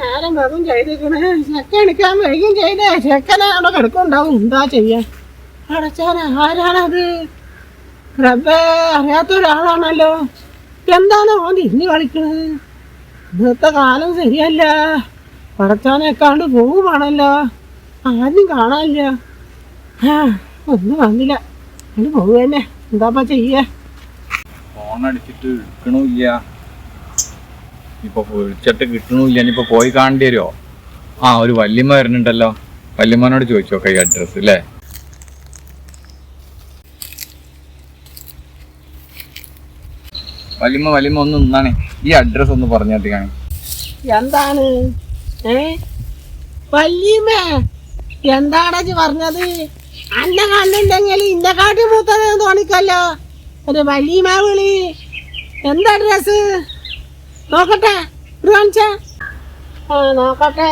നേരം വെറും ചെയ്തിരിക്കണേ. ചെക്ക എടുക്കാൻ വൈകും ചെയ്തേ. ചെക്കനെ അവിടെ കിടക്കുണ്ടാവും എന്താ ചെയ്യാ? അടച്ചാനെ ആരാണത്? റബ്ബേ അറിയാത്ത ഒരാളാണല്ലോ. എന്താണ് ഓൻ തിരിഞ്ഞു കളിക്കണത്? ഇന്നത്തെ കാലം ശരിയല്ല. പടച്ചാനെക്കാണ്ട് പോവുകയാണല്ലോ ആരും കാണാനില്ല. ആ ഒന്നും വന്നില്ല. അത് പോവുകന്നെ എന്താപ്പാ ചെയ്യേ? ഫോൺ അടിച്ചിട്ട് എടുക്കണില്ല ഇപ്പൊ വിളിച്ചിട്ട് കിട്ടണില്ല ഇനിയിപ്പോ പോയി കാണേണ്ടി വരുമോ ആ ഒരു വല്യമ്മ വരുന്നുണ്ടല്ലോ. വല്യമ്മനോട് ചോദിച്ചു നോക്കാം ഈ അഡ്രസ് അല്ലേ വല്യമ്മ ഒന്ന് നിന്നാണ്. ഈ അഡ്രസ് ഒന്ന് പറഞ്ഞാട്ടിക്കാണ് എന്താണ്? ഏ? വല്യമ്മേ എന്താണ് ഇജ്ജ് പറഞ്ഞത്? അന്നെ കണ്ടിണ്ടെങ്കിൽ ഇന്റെ കാട്ടി മൂത്തത് തോന്നിക്കല്ലോ. ഒരു വല്യമ്മ വിളി. എന്താ ഡ്രസ് നോക്കട്ടെ ഇത് കാണിച്ചേ. ആ നോക്കട്ടെ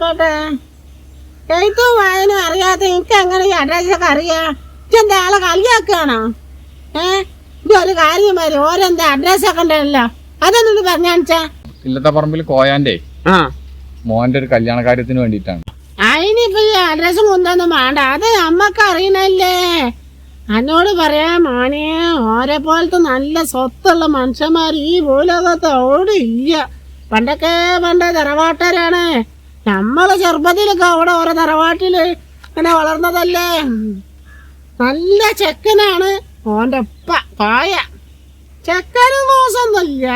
നോക്കട്ടെ. എഴുത്തും വായന അറിയാതെ എനിക്ക് എങ്ങനെ ഈ അഡ്രസ്സൊക്കെ അറിയാ? ഇതെന്താ ആളെ കളിയാക്കുകയാണോ? ഏ ഇത് ഒരു കാര്യം വരും ഓരെന്താ അഡ്രസ്സൊക്കെ ഉണ്ടല്ലോ? അതൊന്നും പറഞ്ഞാണിച്ചാ ഇല്ലത്തെ പറമ്പിൽ കോയാന്റെ ആ. മോന്റെ ഒരു കല്യാണ കാര്യത്തിന് വേണ്ടിയിട്ടാണ് അതിനിപ്പോ ഈ അഡ്രസ്സും കൊണ്ടൊന്നും വേണ്ട അത് അമ്മയ്ക്ക് അറിയണല്ലേ. എന്നോട് പറയാ മോനെ ഓരെ പോലത്തെ നല്ല സ്വത്തുള്ള മനുഷ്യന്മാർ ഈ ഭൂലോകത്ത് അവിടെ ഇല്ല. പണ്ടൊക്കെ പണ്ട് തറവാട്ടരാണ് നമ്മൾ ചെറുപ്പത്തിലൊക്കെ അവിടെ ഓരോ തറവാട്ടിൽ ഇങ്ങനെ വളർന്നതല്ലേ? നല്ല ചെക്കനാണ് ഓന്റെ ഉപ്പ പായ. ചെക്കനും മോശമൊന്നുമില്ല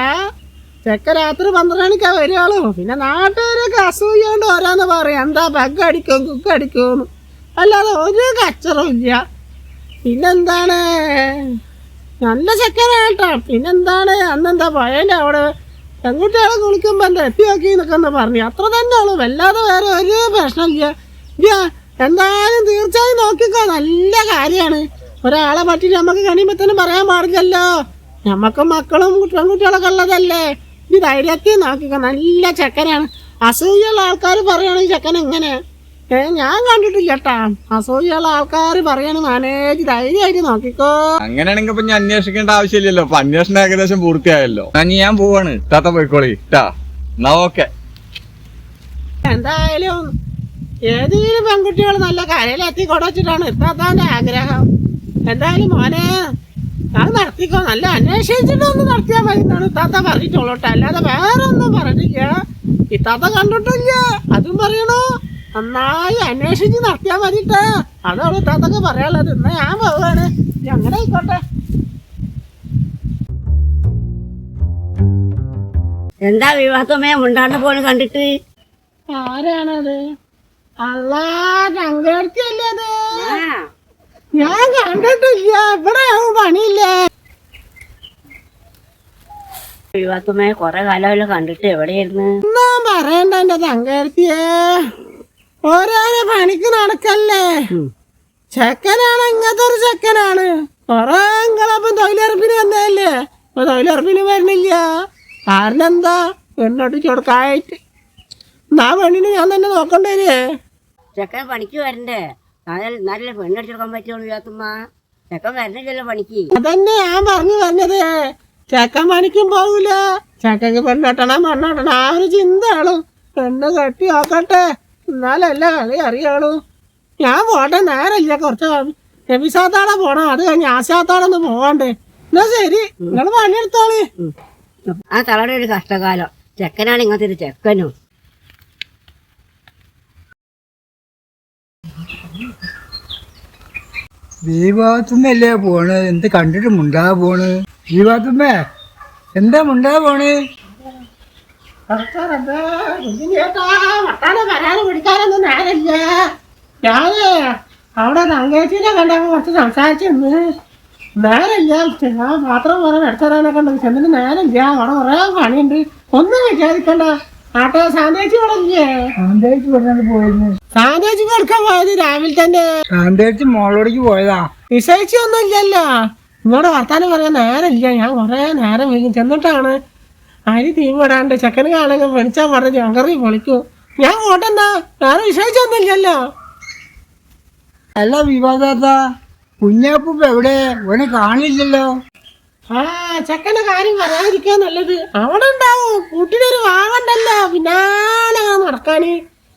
ചെക്ക രാത്രി പന്ത്രണ്ട് മണിക്കാ വരികയുള്ളൂ പിന്നെ നാട്ടുകാരൊക്കെ അസൂയോണ്ട് ഓരോന്ന് പറയും എന്താ ബഗ് അടിക്കും കുക്ക് അടിക്കും? അല്ലാതെ ഒരു കച്ചറും ഇല്ല. പിന്നെന്താണ്? നല്ല ചെക്കനാട്ടോ പിന്നെന്താണ്? അന്നെന്താ പഴയന്റെ അവിടെ പെൺകുട്ടികളെ കുളിക്കുമ്പോൾ എത്തി നോക്കി എന്നൊക്കെ പറഞ്ഞു. അത്ര തന്നെ ഉള്ളൂ. വല്ലാതെ വേറെ ഒരു പ്രശ്നമില്ല ഇല്ല. എന്തായാലും തീർച്ചയായും നോക്കിക്കോ. നല്ല കാര്യമാണ്. ഒരാളെ പറ്റിയിട്ട് നമുക്ക് കഴിയുമ്പോഴത്തേനും പറയാൻ പാടില്ലല്ലോ. നമുക്ക് മക്കളും പെൺകുട്ടികളൊക്കെ ഉള്ളതല്ലേ. ഇത് ധൈര്യത്തിൽ നോക്കിക്കോ. നല്ല ചെക്കനാണ്. അസൂയുള്ള ആൾക്കാർ പറയുകയാണെങ്കിൽ ചെക്കൻ എങ്ങനെ. ഏ ഞാൻ കണ്ടിട്ടില്ല കേട്ടാ അസൂയുള്ള ആൾക്കാർ പറയണ മാനേജ് ധൈര്യമായിട്ട് നോക്കിക്കോ. അങ്ങനെയാണെങ്കിൽ ഇപ്പൊ ഞാൻ അന്വേഷിക്കേണ്ട ആവശ്യമില്ലല്ലോ. അപ്പൊ അന്വേഷണം ഏകദേശം പൂർത്തിയായല്ലോ. ഇനി ഞാൻ പോവാണ്. താത്ത പോയിക്കോളി. ട്ടാ എന്നാ ഓക്കെ. എന്തായാലും ഏതെങ്കിലും പെൺകുട്ടികൾ നല്ല കരയിലെത്തി കൊടച്ചിട്ടാണ് ഇത്താത്താന്റെ ആഗ്രഹം. എന്തായാലും മോനെ അത് നടത്തിക്കോ. നല്ല അന്വേഷിച്ചിട്ടൊന്ന് നടത്തിയാൽ മതി എന്നാണ് ഇത്താത്ത പറഞ്ഞിട്ടുള്ളൂട്ടോ അല്ലാതെ വേറെ ഒന്നും പറഞ്ഞില്ല ഇത്താത്ത കണ്ടിട്ടില്ല. അതും പറയണോ? നന്നായി അന്വേഷിച്ച് നടത്തിയാൽ മതിട്ടാ. അതോളൂ ഇത്താത്തൊക്കെ പറയാനുള്ളത്. എന്നാ ഞാൻ പോവാണ്. എങ്ങനെ അങ്ങനെ ആയിക്കോട്ടെ. എന്താ വിവാഹത്തമ്മയെ മുണ്ടാണ്ട് പോണ് കണ്ടിട്ട്? ആരാണത്? അല്ലാ ചങ്കേർത്തിയല്ലേ അത്? ഞാൻ കണ്ടിട്ടില്ല. ഇവിടെ പണിയില്ലേ? വിവാഹമേ കൊറേ കാലമല്ലോ കണ്ടിട്ട്. എവിടെയായിരുന്നു? പറയണ്ട എന്റെ ചങ്കേർത്തിയെ ഓരോരോ പണിക്ക് നടക്കല്ലേ? ചെക്കനാണ് ഇങ്ങനത്തെ ഒരു ചെക്കനാണ്. കൊറേ നിങ്ങളപ്പം തൊഴിലുറപ്പിന് വന്നതല്ലേ? ഇപ്പൊ തൊഴിലുറപ്പിന് വരണില്ല. കാരണം എന്താ? പെണ്ണോട്ട് ചൊടുക്കായിട്ട് എന്നാ പെണ്ണിന് ഞാൻ തന്നെ നോക്കണ്ടേ ചെക്കൻ പണിക്ക് വരണ്ടേ? നല്ല നല്ല പെണ്ണടിച്ചെടുക്കാൻ പറ്റുള്ളൂ ചെക്കൻ വരണില്ലല്ലോ പണിക്ക്. അതന്നെ ഞാൻ പറഞ്ഞു പറഞ്ഞത് ചെക്കൻ പണിക്കും പോകൂല ചെക്കക്ക് പെണ്ണെട്ടണം പെണ്ണെട്ടണം. ആ ഒരു ചിന്തകളും പെണ്ണ് കെട്ടി നോക്കട്ടെ. എന്നാലല്ല കളി അറിയാളൂ ഞാൻ പോട്ടെ നേരല്ല കുറച്ച് രവിസാത്താടെ പോണം. അത് കഴിഞ്ഞ് ആശാത്താടൊന്ന് പോകണ്ടേ എന്നാ ശരി നിങ്ങൾ പണിയെടുത്തോളി. ആ തളയുടെ ഒരു കഷ്ടകാലം. ചെക്കനാണ് ഇങ്ങനത്തെ ഒരു ചെക്കനും. ദീപാത്തുമ്മല്ലേ പോണ്? എന്ത് കണ്ടിട്ട് മുണ്ടാ പോണ്? ദീപാത്തുമ്മേ എന്താ മുണ്ടാ പോണ്? ഞാൻ അവിടെ രംഗേച്ചിനെ കണ്ടപ്പോ കുറച്ച് സംസാരിച്ചെന്ന് നേരല്ല ഞാൻ പാത്രം കുറെ എടുത്തരാനൊക്കെ ഉണ്ട് ചെന്നിട്ട് നേരല്ല അവിടെ കുറെ പണിയുണ്ട്. ഒന്നും വിചാരിക്കണ്ട. ആട്ടോ സാന്തേച്ചി പോയിരുന്നു. സാന്തേച്ചി കൊടുക്കാൻ പോയത് രാവിലെ തന്നെ. സാന്തേച്ചി മോളോടേക്ക് പോയതാ. വിശേഷിച്ചൊന്നും ഇല്ലല്ലോ ഇങ്ങോട്ട് വർത്താനം പറയാൻ നേരമില്ല. ഞാൻ കുറെ നേരം വൈകി ചെന്നിട്ടാണ് അരി തീവിടാണ്ട് ചെക്കന് കാണാൻ വിളിച്ചാൽ പറഞ്ഞ് ഞങ്ങറി പൊളിക്കൂ. ഞാൻ ഓട്ടെന്നാ ഞാൻ വിശ്വസിച്ചൊന്നുമില്ലല്ലോ അല്ല വിവാദാത്ത കുഞ്ഞാപ്പൂപ്പ എവിടെ? ഓനെ കാണില്ലല്ലോ. ആ ചെക്കന്റെ കാര്യം പറയാതിരിക്കാൻ നല്ലത്. അവിടെ ഉണ്ടാവും. കൂട്ടിനൊരു വാവണ്ടല്ലോ. പിന്നാലെ നടക്കാന്.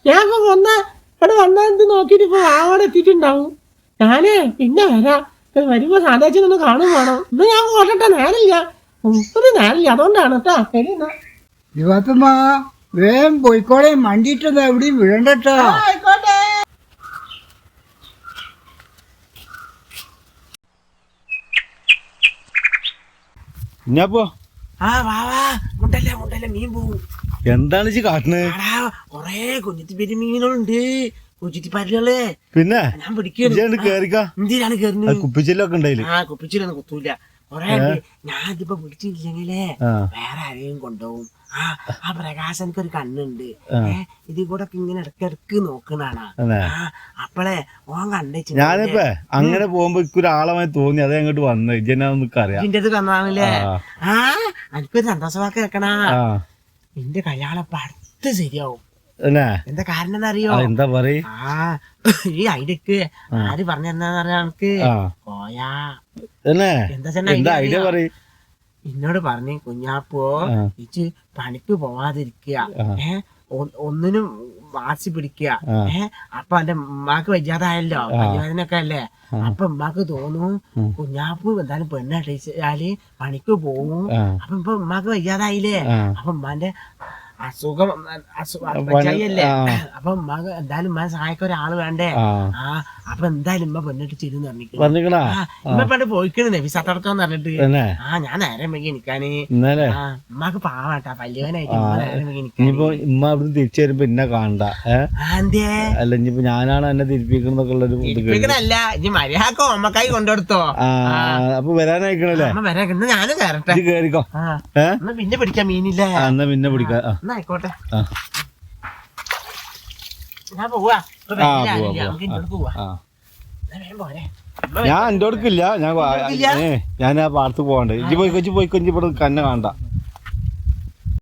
ഞാൻ ഇപ്പൊ വന്ന ഇവിടെ വന്ന എന്ത് നോക്കിട്ട് ഇപ്പൊ വാവടെ എത്തിയിട്ടുണ്ടാവും. ഞാനേ പിന്നെ വരാം. വരുമ്പോ സാധാച്ചനൊന്ന് കാണും വേണം. ഇന്ന് ഞാൻ ഓട്ടട്ടെ നേരില്ല ഒരു നേരില്ല അതുകൊണ്ടാണ് കേട്ടോ ശരി എന്നാ. ശിവാത്തമ്മ വേഗം പോയിക്കോളെ. മണ്ടിയിട്ടത് എവിടെയും വിഴണ്ടട്ടോ ആയിക്കോട്ടെ. ആ വാവാ മുണ്ടല്ല മുണ്ടല്ല മീൻ പോകും എന്താണ് ഈ ആടാ കൊറേ കുഞ്ഞിത്തി പെരുമീനുകളുണ്ട്. കുഞ്ഞിത്തി പല്ലുകൾ. പിന്നെ? ഞാൻ പിടിക്കുന്നു കേറിക്ക? എന്തിനാണ് കേറുന്നത്. കയറുന്നത് കുപ്പിച്ചില്ലൊക്കെ ഉണ്ടായിൽ ആ കുപ്പിച്ചിലൊന്നും കുത്തൂല. കൊറേ ഉണ്ട്. ഞാൻ ഇതിപ്പോ വേറെ ആരെയും കൊണ്ടുപോകും. ആ ആ പ്രകാശനക്ക് ഒരു കണ്ണുണ്ട് ഏഹ് ഇതിൽ കൂടെ ഇങ്ങനെ ഇടക്കിടക്ക് നോക്കണാണ് ആ അപ്പളേ ഓൻ കണ്ടു ഞാനിപ്പോ അങ്ങനെ പോകുമ്പോ ഒരാളമായി തോന്നി. അതേ അങ്ങോട്ട് വന്നു? ഇജ്ജെന്നാ നമുക്ക് അറിയാം. ഇതിന്റെ അടുത്ത് തന്നാണല്ലേ? ആ. എനിക്കൊരു സന്തോഷമാക്കി വെക്കണാ എന്റെ കല്യാണം അടുത്ത് ശരിയാവും. എന്താ കാരണം അറിയോ ആ, എന്താ പറയ? ആ ഈ ഐഡിയക്ക് ആര് പറഞ്ഞെന്നാ പറയാ എനിക്ക്. പോയാ. അല്ലേ എന്താ ഐഡിയ അറിയോ? എന്നോട് പറഞ്ഞു കുഞ്ഞാപ്പോ. ഇച്ച് പണിക്ക് പോവാതിരിക്കുക. ഒന്നിനും വാശി പിടിക്കുക അപ്പൊ എന്റെ ഉമ്മാക്ക് വയ്യാതായല്ലോ. പരിവേദനൊക്കെ അല്ലേ അപ്പൊ ഉമ്മാക്ക് തോന്നും കുഞ്ഞാപ്പ് എന്തായാലും പെണ്ണട്ടിച്ചാൽ പണിക്ക് പോവും. അപ്പൊ ഇപ്പൊ ഉമ്മാക്ക് വയ്യാതായില്ലേ. അപ്പൊ ഉമ്മാന്റെ അസുഖം അസുഖം വയ്യായില്ലേ ആ. അപ്പൊ ഉമ്മാക്ക് എന്തായാലും ഉമ്മാനെ സഹായിക്കാൻ ഒരാൾ വേണ്ടേ? ആ. അപ്പൊ എന്തായാലും ഉമ്മ ചെയ്തു പറഞ്ഞിട്ട് പറഞ്ഞിക്കണാ ആ ഉമ്മ പണ്ട് പോയിക്കണ് നബിസത്തടക്കം പറഞ്ഞിട്ട്. തന്നെ? ആ ഞാൻ നേരം വൈകി നിക്കാന് ഉമ്മാക്ക് പാവാട്ടാ പല്ലുവനായിട്ട് ഉമ്മ അവിടുന്ന് തിരിച്ചു വരുമ്പോ എന്നെ കാണണ്ട അല്ല ഇനിയിപ്പോ ഞാനാണ് എന്നെ തിരിപ്പിക്കണമെന്നൊക്കെ ഉള്ളൊരു കേട്ടു. ഇനി മര്യാദക്കോ അമ്മക്കായി കൊണ്ടെടുത്തോ ആ അപ്പൊ വരാനായിക്കണല്ലേ? അമ്മ വരാ ഞാനും കയറട്ടെ കേറിക്കോ. പിന്നെ പിടിക്കാൻ മീനില്ലേ? എന്നാ പിന്നെ പിടിക്കാം. എന്നാ ആയിക്കോട്ടെ. ഞാൻ പോവാ. നമുക്ക് ഇങ്ങോട്ട് പോവാ. ഞാൻ എന്റെ അടുക്കില്ല ഞാൻ ഞാൻ ആ പാടത്ത് പോകണ്ടേ. ഇജ്ജ് പോയി കൊച്ചു പോയി കൊഞ്ചി ഇവിടെ കന്നെ കാണണ്ട.